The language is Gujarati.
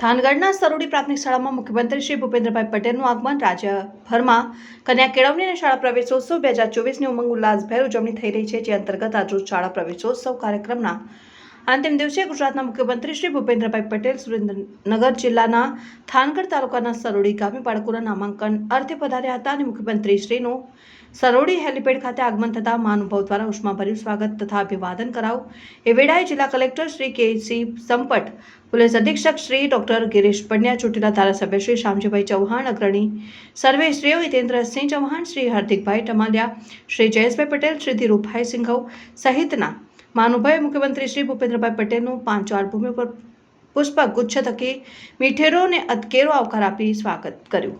થાનગઢના સરોડી પ્રાથમિક શાળામાં મુખ્યમંત્રી શ્રી ભૂપેન્દ્રભાઈ પટેલનું આગમન, રાજ્યભરમાં કન્યા કેળવણી અને શાળા પ્રવેશોત્સવ બે હજાર ચોવીસની ઉમંગ ઉલ્લાસભેર ઉજવણી થઈ રહી છે, જે અંતર્ગત આજરોજ શાળા પ્રવેશોત્સવ કાર્યક્રમના અંતિમ દિવસે ગુજરાતના મુખ્યમંત્રી શ્રી ભૂપેન્દ્રભાઈ પટેલ સુરેન્દ્રનગર જિલ્લાના થાનગઢ તાલુકાના સરોડી ગામે બાળકોના નામાંકન અર્થે પધાર્યા હતા અને મુખ્યમંત્રી શ્રીનું સરોડી હેલિપેડ ખાતે આગમન થતાં મહાનુભાવ દ્વારા ઉષ્માભર્યું સ્વાગત તથા અભિવાદન કરાવું. એ વેળાએ જિલ્લા કલેક્ટર શ્રી કે સી સંપટ પોલીસ અધિક્ષક શ્રી ડોક્ટર ગિરીશ પંડ્યા, ચૂંટેલા ધારાસભ્ય શ્રી શામજીભાઈ ચૌહાણ, અગ્રણી સર્વેશ્રીઓ હિતેન્દ્રસિંહ ચૌહાણ, શ્રી હાર્દિકભાઈ ટમાલિયા, શ્રી જયેશભાઈ પટેલ, શ્રી ધીરુભાઈ સિંઘવ સહિતના મહાનુભાવે મુખ્યમંત્રી શ્રી ભૂપેન્દ્રભાઈ પટેલનું પાંચાળ ભૂમિ પર પુષ્પગુચ્છ થકી મીઠેરો અને અતકેરો આવકાર આપી સ્વાગત કર્યું.